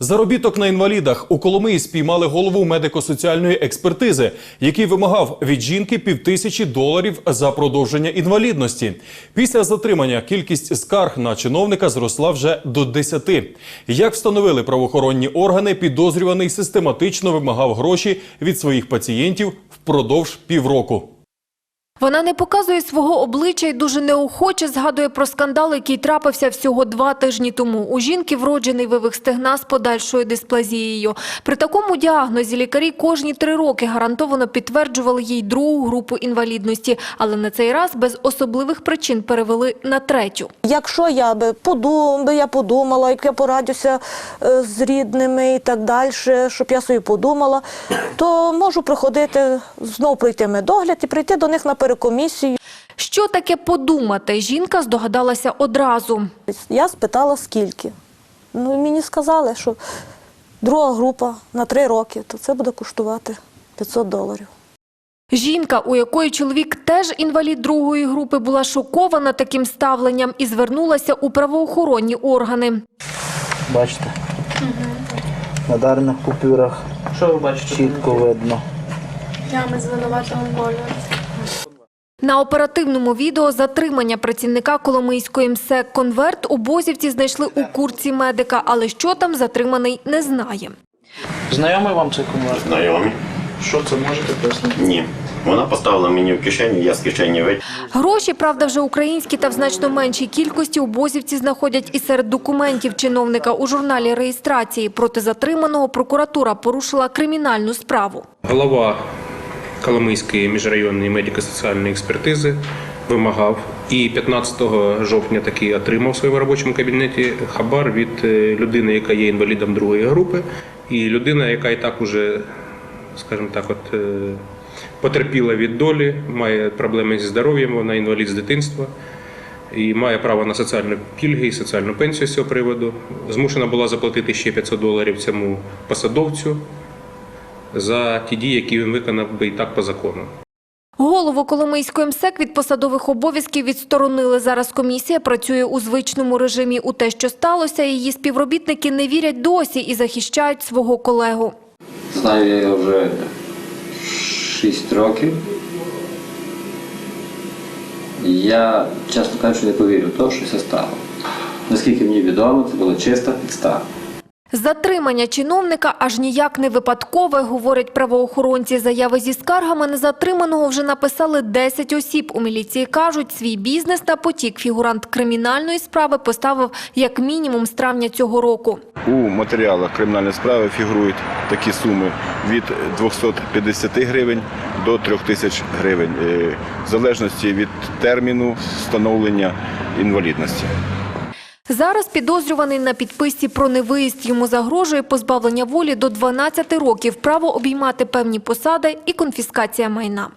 Заробіток на інвалідах у Коломиї спіймали голову медико-соціальної експертизи, який вимагав від жінки півтисячі доларів за продовження інвалідності. Після затримання кількість скарг на чиновника зросла вже до 10. Як встановили правоохоронні органи, підозрюваний систематично вимагав гроші від своїх пацієнтів впродовж півроку. Вона не показує свого обличчя і дуже неохоче згадує про скандал, який трапився всього два тижні тому. У жінки вроджений вивих стегна з подальшою дисплазією. При такому діагнозі лікарі кожні три роки гарантовано підтверджували їй другу групу інвалідності, але на цей раз без особливих причин перевели на третю. Якщо я би подум, я подумала, як я порадюся е, з рідними і так далі, щоб я собі подумала, то можу приходити, знов пройти медогляд і прийти до них на перекомісію. Що таке подумати? Жінка здогадалася одразу. Я спитала, скільки. Ну, мені сказали, що друга група на три роки, то це буде коштувати 500 доларів. Жінка, у якої чоловік теж інвалід другої групи, була шокована таким ставленням і звернулася у правоохоронні органи. Бачите? На дарних купюрах Що ви бачите? чітко видно. Ями звинуватого болю. На оперативному відео затримання працівника Коломийської МСЕК «Конверт» у Бозівці знайшли у курці медика, але що там затриманий не знає. Знайомий вам цей конверт? Знайомі? Що це можете пояснити? Ні. Вона поставила мені в кишеню, я з кишені витягнув. Гроші, правда, вже українські та в значно меншій кількості у Бозівці знаходять і серед документів чиновника у журналі реєстрації. Проти затриманого прокуратура порушила кримінальну справу. Голова Коломийської міжрайонної медико-соціальної експертизи вимагав і 15 жовтня таки отримав в своєму робочому кабінеті хабар від е, людини, яка є інвалідом другої групи, і людина, яка і так уже, скажімо так, от е, потерпіла від долі, має проблеми зі здоров'ям, вона інвалід з дитинства. І має право на соціальні пільги і соціальну пенсію з цього приводу. Змушена була заплатити ще 500 доларів цьому посадовцю за ті дії, які він виконав би і так по закону. Голову Коломийської МСЕК від посадових обов'язків відсторонили. Зараз комісія працює у звичному режимі. У те, що сталося, її співробітники не вірять досі і захищають свого колегу. Знаю я його вже 6 років. Я, чесно кажучи, не повірю в те, що це стало. Наскільки мені відомо, це була чиста підстава. Затримання чиновника аж ніяк не випадкове, говорять правоохоронці. Заяви зі скаргами на затриманого вже написали 10 осіб. У міліції кажуть, свій бізнес на потік фігурант кримінальної справи поставив як мінімум з травня цього року. У матеріалах кримінальної справи фігурують такі суми від 250 гривень до 3000 гривень, е, в залежності від терміну встановлення інвалідності. Зараз підозрюваний на підписці про невиїзд йому загрожує позбавлення волі до 12 років, право обіймати певні посади і конфіскація майна.